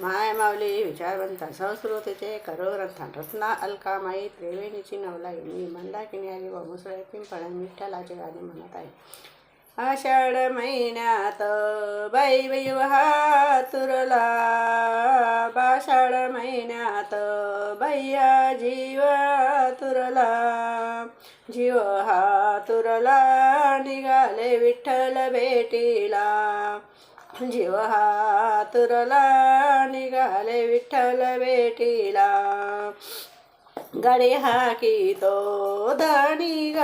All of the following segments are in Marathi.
माय माऊली विचारवंत संस्कृतीचे करोग्रंथान रत्ना अलकामाई त्रिवेणीची नवलाईनी मंदाकिनी आली व मुसळे पिंपळा विठ्ठलाचे गाणे म्हणत आहे. आषाढ महिन्यात बाई विवाह तुरला आषाढ महिन्यात बैया जीव तुरला जीव हा तुरला निघाले विठ्ठल भेटीला. जीव हा तुरला निघाले विठ्ठल भेटीला गाडी हाकी तो धणी ग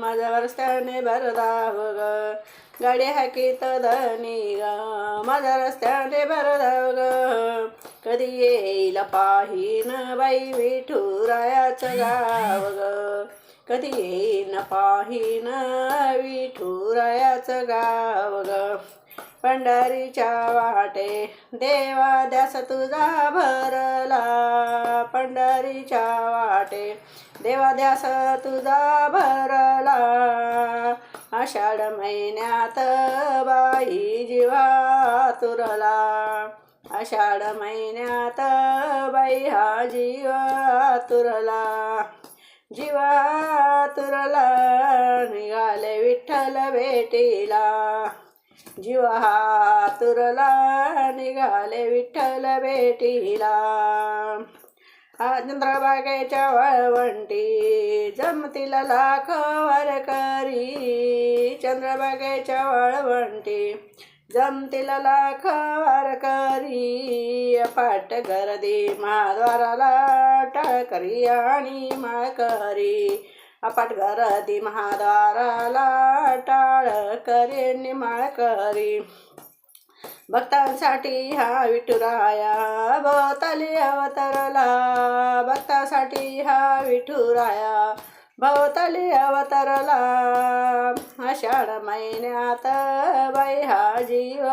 माझ्या रस्त्याने भरधाव ग. गाडी हाकी तो धणी ग माझ्या रस्त्याने भरधाव ग. कधी येईल पाहिन बाई विठुरायाचं गाव ग. कधी येईन पाहिन विठुरायाचं गाव ग. पंढरीच्या वाटे देवा द्यास तुझा भरला. पंढरीच्या वाटे देवा द्यास तुझा भरला. आषाढ महिन्यात बाई जीवा तुरला आषाढ महिन्यात बाई हा जीवा तुरला जीवा तुरला निघाले विठ्ठल भेटीला. जीवा हा तुरला निघाले विठ्ठल भेटीला. चंद्रबागेच्या वळवंटी जमतील लाख वारकरी चंद्रबागेच्या वळवंटी जमतील लाख वारकरी पाट गर्दी महाद्वाराला टाळकरी आणि माळकरी. अपाट गर्दी महादाराला टाळ करे निमाळ करी. भक्तांसाठी हा विठुराया भवताली अवतरला. भक्तासाठी हा विठुराया भवताली अवतरला. आषाढ महिन्यात बाई हा जीव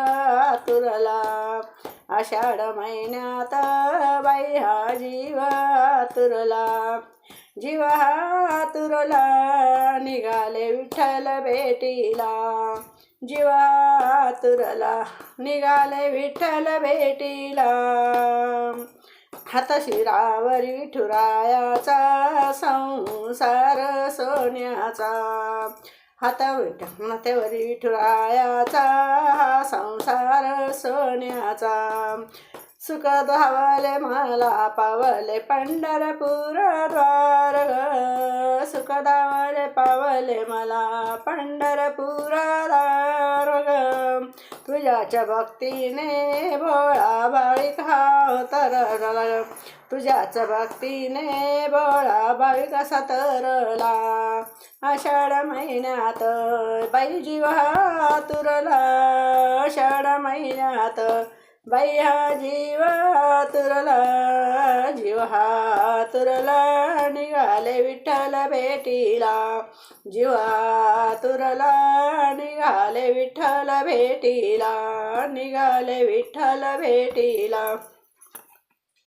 तुरला आषाढ महिन्यात बाई हा जीव तुरला जीव हा तुरला निघाले विठ्ठल भेटीला. जीवा तुरला निघाले विठ्ठल भेटीला. हातशिरावर विठुरायाचा संसार सोन्याचा. हात माथ्यावर विठुरायाचा हा संसार सोन्याचा. सुख धावले मला पावले पंढरपूर द्वार ग. सुख धावले पावले मला पंढरपूर द्वार ग. तुझ्याच्या भक्तीने भोळा बाळिक हा तरला तुझ्याच भक्तीने भोळा बाळिक असा तरला आषाढ महिन्यात बाई जीव तुरला आषाढ महिन्यात बाई हा जीव तुरला जीव हा तुरला निघाले विठ्ठल भेटीला. जीवा तुरला निघाले विठ्ठल भेटीला निघाले विठ्ठल भेटीला.